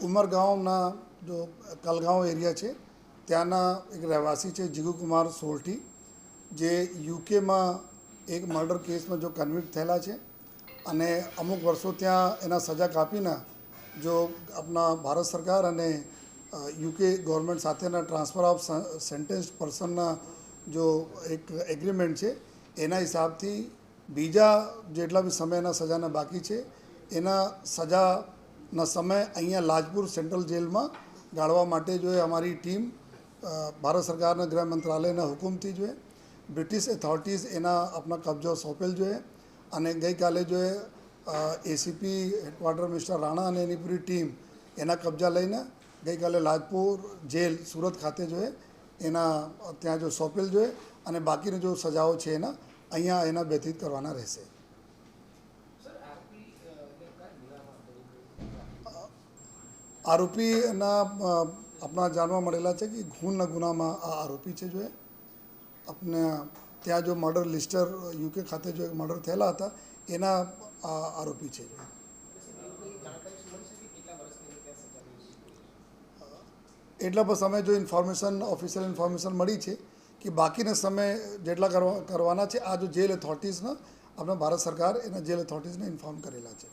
ઉમરગાંવના જો કલગાંવ એરિયા છે, ત્યાંના એક રહેવાસી છે જીગુકુમાર સોરઠી જે યુકેમાં એક મર્ડર કેસમાં જો કન્વિક્ટ થયેલા છે અને અમુક વર્ષો ત્યાં એના સજા કાપીને જો આપણા ભારત સરકાર અને યુકે ગવર્મેન્ટ સાથેના ટ્રાન્સફર ઓફ સેન્ટેન્સ પર્સનના જો એક એગ્રીમેન્ટ છે, એના હિસાબથી બીજા જેટલા બી સમયના સજાના બાકી છે, એના સજાના સમય અહીંયા લાજપુર સેન્ટ્રલ જેલમાં ગાળવા માટે જો એ અમારી ટીમ ભારત સરકારના ગૃહ મંત્રાલયના હુકુમથી જોઈએ બ્રિટિશ ઓથોરિટીઝ એના આપણા કબજો સોંપેલ જોઈએ અને ગઈકાલે જો એ એસીપી હેડક્વાર્ટર મિસ્ટર રાણા અને એની પૂરી ટીમ એના કબજા લઈને ગઈકાલે લાજપુર જેલ સુરત ખાતે જોઈએ એના ત્યાં જો સોંપેલ જોઈએ અને બાકીની જો સજાઓ છે એના, અહીંયા એના વ્યતીત કરવાના રહેશે. આરોપીના આપણા જાણવા મળેલા છે કે ખૂનના ગુનામાં આ આરોપી છે જો એ. આપને ત્યાં જો મર્ડર લિસ્ટર, યુકે ખાતે જો મર્ડર થયેલા હતા, એના આરોપી છે. એટલા પર સમય જો ઇન્ફોર્મેશન, ઓફિશિયલ ઇન્ફોર્મેશન મળી છે કે બાકીના સમય જેટલા કરવા, કરવાના છે, આ જો જેલ ઓથોરિટીઝના આપણા ભારત સરકાર એના જેલ ઓથોરિટીઝને ઇન્ફોર્મ કરેલા છે.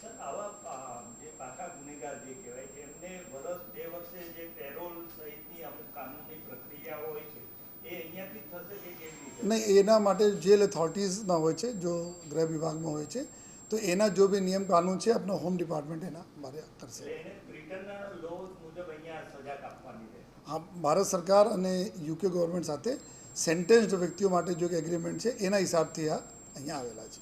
સર આવા જે પાકા ગુનેગાર જે કહેવાય છે એમને વર્ષ બે વર્ષે જે પેરોલ સહિતની અમુક કાનૂની પ્રક્રિયાઓ હોય છે એ અહીંયાથી જ થશે કે કેવી રીતે? નહીં એના માટે જેલ અથોરિટીઝમાં હોય છે જો ગૃહ વિભાગમાં હોય છે તો એના જો બી નિયમ કાનૂન છે આપણા હોમ ડિપાર્ટમેન્ટ એના મારે કરશે. હા ભારત સરકાર અને યુકે ગવર્મેન્ટ સાથે સેન્ટેન્સ્ડ વ્યક્તિઓ માટે જો એગ્રીમેન્ટ છે એના હિસાબથી આ અહીંયા આવેલા છે.